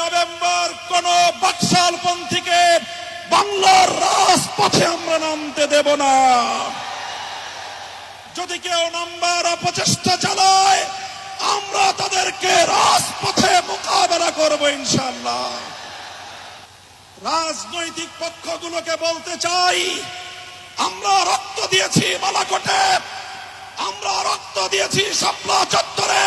November কোন বাকশালপন্থীকে বাংলার রাজপথে আমরা নামতে দেব না। যদি কেউ নাম্বার অপচেষ্টা চালায়, আমরা তাদেরকে রাজপথে মোকাবেলা করব ইনশাল্লাহ রাজনৈতিক পক্ষগুলোকে বলতে চাই, আমরা রক্ত দিয়েছি বালাকোটে, আমরা রক্ত দিয়েছি শাপলা চত্বরে।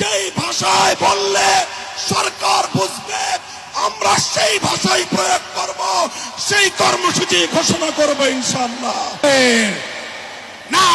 যেই ভাষায় বললে সরকার বুঝবে, আমরা সেই ভাষায় প্রয়োগ করব, সেই কর্মসূচি ঘোষণা করব ইনশাল্লাহ না